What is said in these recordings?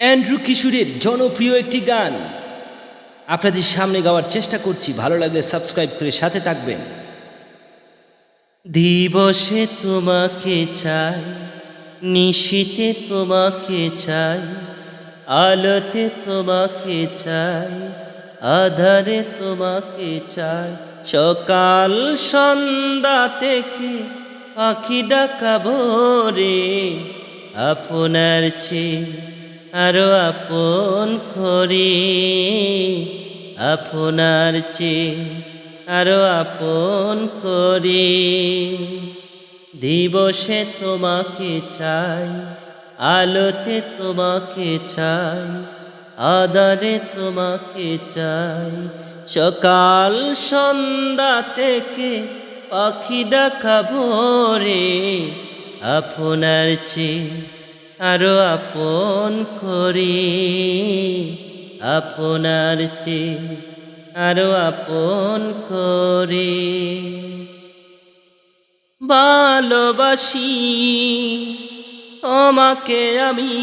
Andrew কিশোরের জনপ্রিয় একটি গান। আপনাদের সামনে গাওয়ার চেষ্টা করছি। ভালো লাগলে সাবস্ক্রাইব করে সাথে থাকবেন। দিবসে তোমাকে চাই, নিশীতে তোমাকে চাই, আলোতে তোমাকে চাই, আধারে তোমাকে চাই, সকাল সন্ধ্যা থেকে পাখি ডাকা ভোরে আপনার চেয়ে আরও আপন করি, আপনার চেয়ে আরও আপন করি। দিবসে তোমাকে চাই, আলোতে তোমাকে চাই আদারে তোমাকে চাই। সকাল সন্ধ্যা থেকে পাখি ডাকা ভোরে, আপনার চেয়ে আরও আপন করি। আপনার চেয়ে আরও আপন করি। ভালোবাসি তোমাকে আমি।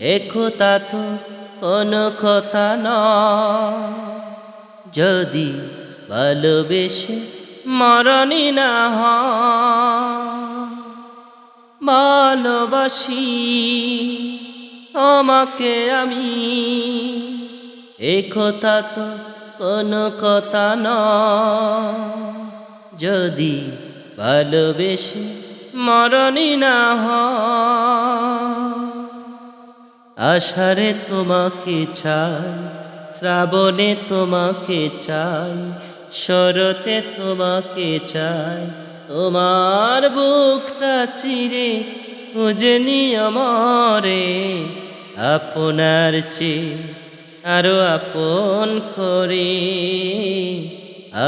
একথা তো কোনো কথা ন যদি ভালোবেসে মরণি না হয়। ভালোবাসি তোমাকে আমি। এ কথা তো কোনো কথা ন যদি ভালোবেসে মরণি না হয়। আষাঢ়ে তোমাকে চাই, শ্রাবণে তোমাকে চাই, শরতে তোমাকে চাই তোমার বুকটা চিরে উজনি নিয়মরে আপনার চেয়ে আরও আপন করে।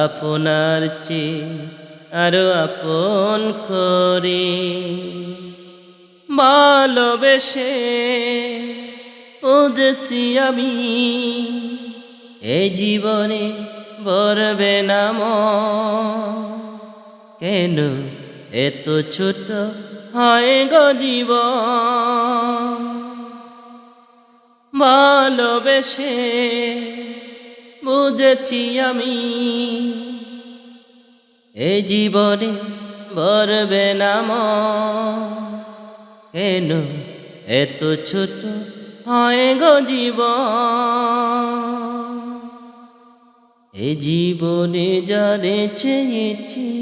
আপনার চেয়ে আরও আপন করে। ভালোবেসে বুঝেছি আমি এই জীবনে বরবে নাম কেন? এত ছোট হয় গো জীবন। ভালোবেসে বুঝেছি আমি এই জীবনে বরবে নাম কেন? এত ছোট হয় গো জীবন। এ জীবনে জানে চেয়েছি